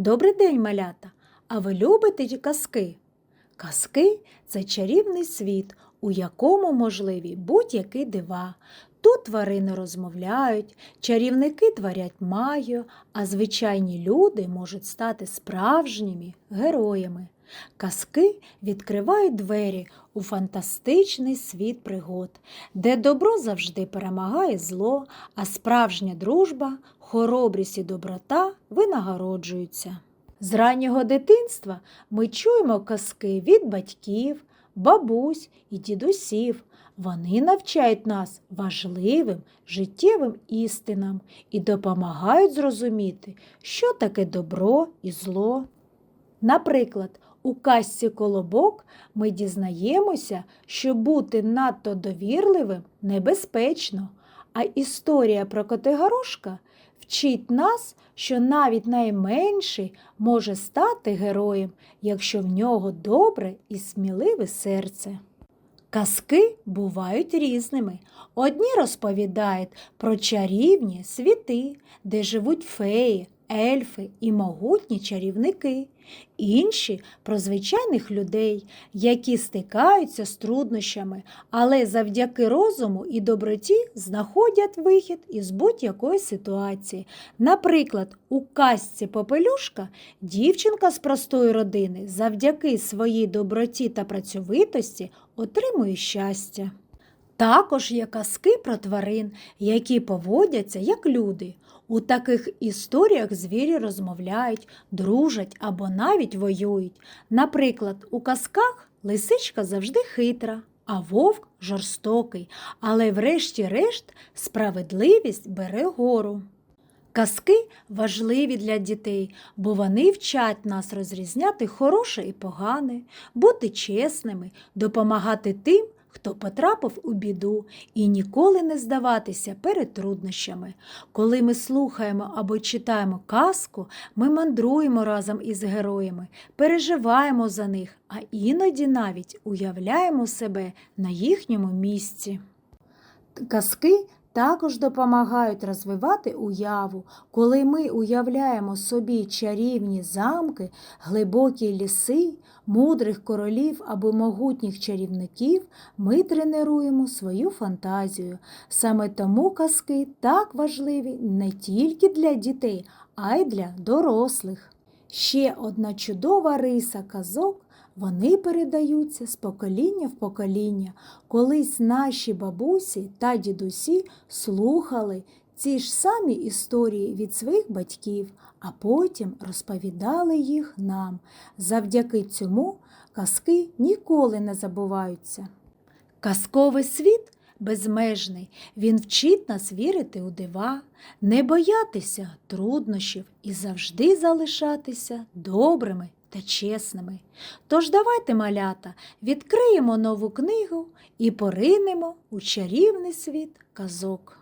Добрий день, малята! А ви любите казки? Казки це чарівний світ, у якому можливі будь-які дива. Тут тварини розмовляють, чарівники творять магію, а звичайні люди можуть стати справжніми героями. Казки відкривають двері у фантастичний світ пригод, де добро завжди перемагає зло, а справжня дружба, хоробрість і доброта винагороджуються. З раннього дитинства ми чуємо казки від батьків, бабусь і дідусів. Вони навчають нас важливим життєвим істинам і допомагають зрозуміти, що таке добро і зло. Наприклад, у казці Колобок ми дізнаємося, що бути надто довірливим небезпечно, а історія про Котигорошка вчить нас, що навіть найменший може стати героєм, якщо в нього добре і сміливе серце. Казки бувають різними. Одні розповідають про чарівні світи, де живуть феї, ельфи і могутні чарівники, інші про звичайних людей, які стикаються з труднощами, але завдяки розуму і доброті знаходять вихід із будь-якої ситуації. Наприклад, у казці Попелюшка дівчинка з простої родини завдяки своїй доброті та працьовитості отримує щастя. Також є казки про тварин, які поводяться як люди. У таких історіях звірі розмовляють, дружать або навіть воюють. Наприклад, у казках лисичка завжди хитра, а вовк жорстокий, але врешті-решт справедливість бере гору. Казки важливі для дітей, бо вони вчать нас розрізняти хороше і погане, бути чесними, допомагати тим, хто потрапив у біду, і ніколи не здаватися перед труднощами. Коли ми слухаємо або читаємо казку, ми мандруємо разом із героями, переживаємо за них, а іноді навіть уявляємо себе на їхньому місці. Казки також допомагають розвивати уяву, коли ми уявляємо собі чарівні замки, глибокі ліси, мудрих королів або могутніх чарівників, ми тренуємо свою фантазію. Саме тому казки так важливі не тільки для дітей, а й для дорослих. Ще одна чудова риса казок вони передаються з покоління в покоління. Колись наші бабусі та дідусі слухали ці ж самі історії від своїх батьків, а потім розповідали їх нам. Завдяки цьому казки ніколи не забуваються. Казковий світ безмежний, він вчить нас вірити у дива, не боятися труднощів і завжди залишатися добрими та чесними. Тож давайте, малята, відкриємо нову книгу і поринемо у чарівний світ казок.